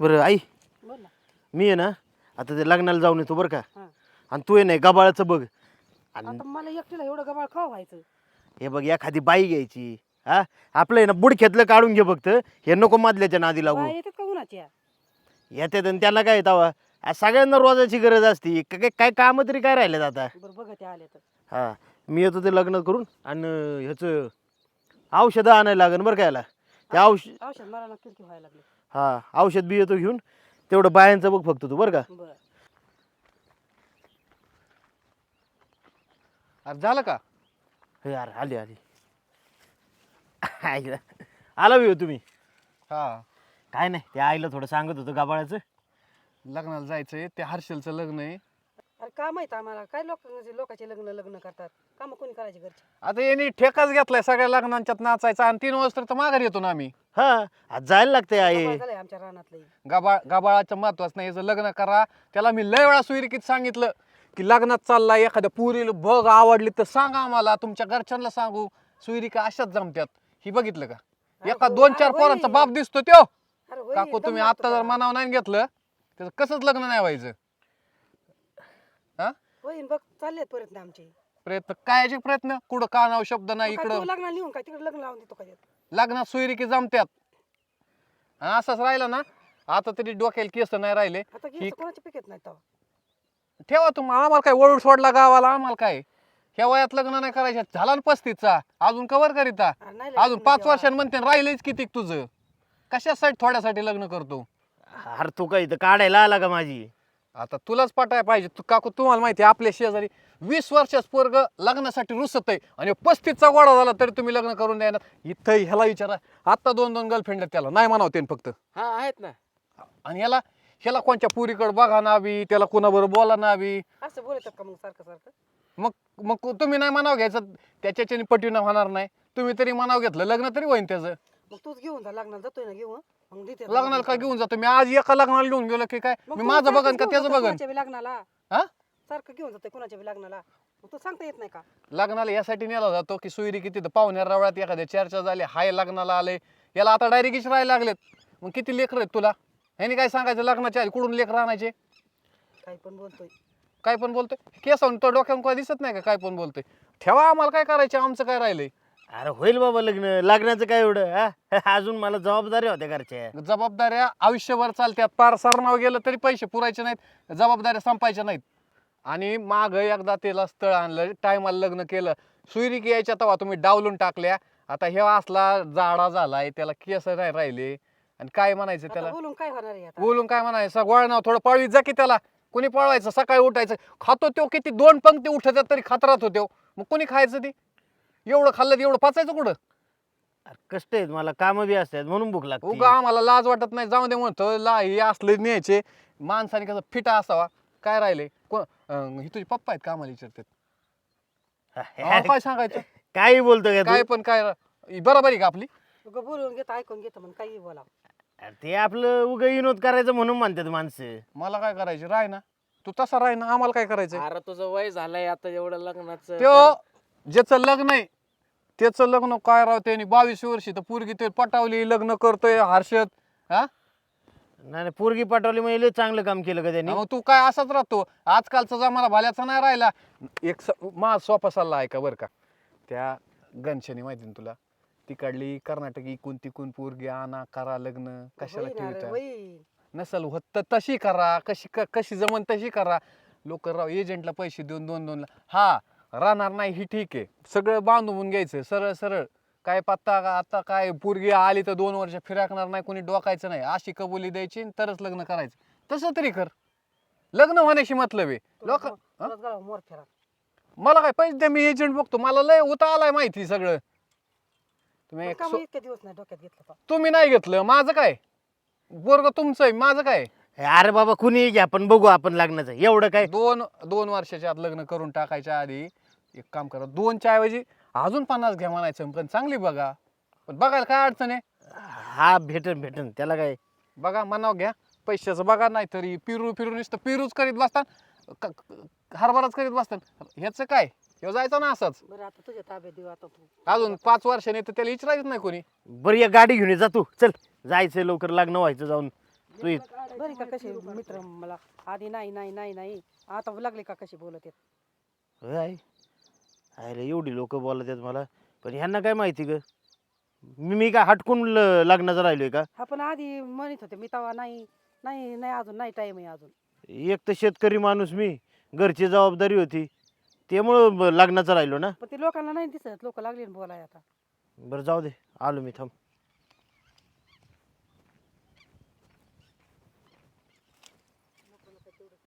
बरं आई. बोल मी आहे ना आता ते लग्नाला जाऊन येतो बरं का. हा. आणि तू आहे नाही गबाळाचं बघ. आणि आता मला एकटीला एवढं गबाळ खाऊ व्हायचं? हे बघ एखादी बाई घ्यायची. हा? आपलं आहे ना बुडख्यातलं काढून घे फक्त. हे नको मधल्याच्या नादी लागू. बाया येतात का उन्हाच्या येतात आणि त्यांना काय येतावा सगळ्यांना रोजाची गरज असती. क- काय काय कामं तरी काय राहिलेत आता? बरं बघा ते आले तर. हा. मी येतो ते लग्न करून आणि ह्याचं औषधं आणायला लागेल बरं का याला. ते औष औषध मला किरकी व्हायला लागले. हा औषध बी येतो घेऊन तेवढं बायांचं बघ फक्त तू बरं का? बरं. अरे झालं का? हे यार आली आली. आईला. आला बी हो तुम्ही? हा. काय नाही ते आईला थोडं सांगत होतं गाबाळाचं. लग्नाला जायचंय ते हर्षलचं लग्न आहे. का माहीत आम्हाला. काय लोक म्हणजे लोकांचे लग्न लग्न करतात. काम कोणी करायचे घरचे? आता यांनी ठेकाच घेतलाय सगळ्या लग्नांच्यात नाचायचा आणि तीन वाजता तर माघार येतो ना आम्ही. हा आज जायला लागतंय आई. झालंय आमच्या रानातलं गाबाळ गाबाळाचं महत्वाचं नाही. याचं लग्न करा. त्याला मी लय वेळा सुविरिकीत सांगितलं की लग्नात चाललाय एखाद्या पुरीला बघ आवडली तर सांगा आम्हाला. तुमच्या घरच्यांना सांगू. सुविरिका अशाच जमत्यात. ही बघितलं का? एका हो, दोन अरे चार होय. पोरांचा बाप दिसतो त्यो. अरे होय, काकू दम तुम्ही लागतो आता जर का? मनावर नाही घेतलं त्याचं कसंच लग्न नाही व्हायचं? हा? होईन बघ चाललेत प्रयत्न आमचे. प्रयत्न कायचे प्रयत्न? कुठं कानाव शब्द नाही इकडं. तू लग्नाला लिहून काय? तिकडे लग्न लावून देतो का? लग्नात सोयरिकी जमत्यात. आणि असंच राहिलं ना? आता तरी डोक्याला केस नाही राहिले. आता ही- घ्यायचं कोणाच्या पिकेत नाही तेव्हा? ठेवा तुम्ही आम्हाला काय वळूड सोडला गावाला? आम्हाला काय? ह्या वयात लग्न नाही करायचं. झाला ना पस्तीसचा. अजून कवर करीता? अरे नाही अजून लग्न पाच तेव्हा. वर्षांमध्ये राहिलेच किती तुझं? कशासाठी थोड्यासाठी लग्न करतो? अरे तू काय इथं काढायला आला का माझी? आता तुलाच पटाय पाहिजे. तू काकू तुम्हाला माहिती आहे, आपल्या शेजारी वीस वर्षाच पोरग लग्नासाठी रुसत आहे आणि पस्तीसचा गोडा झाला तरी तुम्ही लग्न करून द्या इथं ह्याला विचारा. आता दोन दोन गर्लफ्रेंड त्याला. नाही म्हणावते फक्त. हा आहेत ना. आणि ह्याला ह्याला कोणच्या पुरीकडे बघा नावी त्याला कोणाबरोबर बोला नावी. असं बोलतात का मग सारखं सारखं? मग मग तुम्ही नाही म्हणाव घ्यायचं. त्याच्याच्याने पटीनं होणार नाही. तुम्ही तरी म्हणाव घेतलं लग्न तरी होईन त्याचं. मग तूच घेऊन जा लग्नाला जातोय ना घेऊन. मग देते लग्नाला काय घेऊन जातो? मी आज एका लग्नाला घेऊन गेलो की काय? मग मी तू माझं सारखं बघन का घेऊन त्याचं जातोय बघन? कोणाच्या बी लग्नाला? हा? सारखं घेऊन जातोय कोणाच्या बी लग्नाला? मग तू सांगता येत नाही का? लग्नाला यासाठी नेला जातो की सुईरी किती पाहुण्या रवळ्यात एखाद्या चर्चा झाली हाय लग्नाला आले याला आता डायरेक्ट राहायला लागलेत. मग किती लेकर आहेत तुला? ह्यानी काय सांगायचं? लग्नाच्या आधी कुठून लेकर आणायचे? काही पण बोलतोय. काय पण बोलतोय? केस तो डोक्यावर काय दिसत नाही का? काय पण बोलतोय? ठेवा आम्हाला काय करायचे? आमचं काय राहिलंय? अरे होईल बाबा लग्न. लग्नाचं काय एवढं हा? अजून मला जबाबदारी होत्या घरच्या. जबाबदाऱ्या आयुष्यभर चालत्यात पार सरनाव गेलं तरी पैसे पुरायचे नाहीत जबाबदाऱ्या संपायच्या नाहीत. आणि माग एकदा त्याला स्थळ आणलं टायमाला लग्न केलं. सुईरी यायच्या तेव्हा तुम्ही डावलून टाकल्या. आता हे असला जाडा झालाय त्याला केस नाही राहिले. आणि काय म्हणायचं आता त्याला? बोलून काय होणार आहे आता? बोलून काय म्हणायचं? गोळ नाव थोडं पळवीत जा की त्याला. कोणी पळवायचं? सकाळी उठायचं. खातो तो किती? दोन पंक्ती उठतात तरी खातरात होतो मग कोणी खायचं ती? एवढं खाल्लं तर एवढं पचायचं कुठं? अरे कष्ट आहेत मला कामं बी असतात म्हणून भूक लागते. उगा आम्हाला लाज वाटत नाही जाऊ दे म्हणतो ला हे असले न्यायचे. माणसाने कसं फिटा असावा. काय राहिले? कोण अं, हे तुझे पप्पा आहेत का आम्हाला विचारतात? आम्हाला काय सांगायचं? काही बोलतो का काय तू? पण काय ही बरोबर आहे का आपली? उगा बोलून घेत ऐकून घेत मग काही बोला अरे ते आपलं उग विनोद करायचं म्हणून म्हणतात माणसं. मला काय करायचे? राय ना. तू तसा राय ना आम्हाला काय करायचं अरे तुझं वय झालंय आता एवढं लग्नाचं त्यो ज्याचं लग्न आहे त्याचं लग्न काय राव त्यांनी? बावीस वर्षी तर पोरगी ते पटावली लग्न करतोय हर्षद. हा? नाही नाही, पोरगी पाठवली म्हणजे लय चांगलं काम केलं का त्यांनी? मग तू काय असाच राहतो? आजकालचा जमाना भाल्याचा नाही राहिला. एक स- माझा सोपा सल्ला आहे का बरं का? त्या गणशनी माहिती ना तुला? तिकडली कर्नाटकी कोणती कोण पोरगी आणा करा लग्न. कशाला होईन अरे, ठेवता होईन. नसल होत तर तशी करा कशी क- कशी जमन तशी करा. लोक राव एजंटला पैसे देऊन दोन दोन ला- हा राहणार नाही ही ठीक आहे. सगळं बांधून घ्यायचं सरळ सरळ. काय पत्ता का आता काय पोरगी आली तर दोन वर्ष फिराकणार नाही कोणी डोकायचं नाही. अशी कबुली द्यायची आणि तरच लग्न करायचं. तसं तरी कर. लग्न होण्याशी मतलब आहे. लोक मला काय पैसे द्या मी एजंट बघतो. मला लय उता आलाय माहिती सगळं. तुम्ही? तुम्ही नाही घेतलं. माझं काय? बोरग तुमचं आहे. माझं काय? अरे बाबा कुणी घ्या आपण बघू आपण लग्नाचं. एवढं काय? दोन दोन वर्षाच्या आत लग्न करून टाकायच्या आधी एक काम करा दोनच्या ऐवजी अजून पन्नास घ्या म्हणायचं पण चांगली बघा. पण बघायला काय अडचण आहे? हा भेटन भेटन. त्याला काय? बघा मनाव घ्या. पैशाचं बघा नाही तरी पिरू फिरू नुसतं पिरूच करीत बसतात. क- क- हरभराच करीत बसतात. ह्याचं काय? ह्यो जायचं ना असंच? बरं आता तुझ्या ताब्यात देऊ आता तू. अजून पाच वर्षाने तर त्याला विचारायचं नाही कोणी. बरं एक गाडी घेऊन ये जा तू. चल जायचं लवकर लग्न व्हायचं जाऊन. तू बरे का कसे मित्र मला? आधी नाही नाही नाही नाही. आता लागले का कसे बोलत आहेत? होय आई. आयला एवढी लोक बोलत आहेत मला. पण ह्यांना काय माहिती ग? मी मी काय हटकून ल- लग्नाचं राहिलोय का? हा पण आधी म्हणत होते मी तवा नाही नाही नाही अजून नाही टाइम आहे अजून. एक तर शेतकरी माणूस मी. घरची जबाबदारी होती. त्यामुळं ब- लग्नाचं राहिलो ना. पण ते लोकांना नाही दिसत. लोक लागले ना बोलाय आता. बरं जाऊ दे. आलो मी थांब.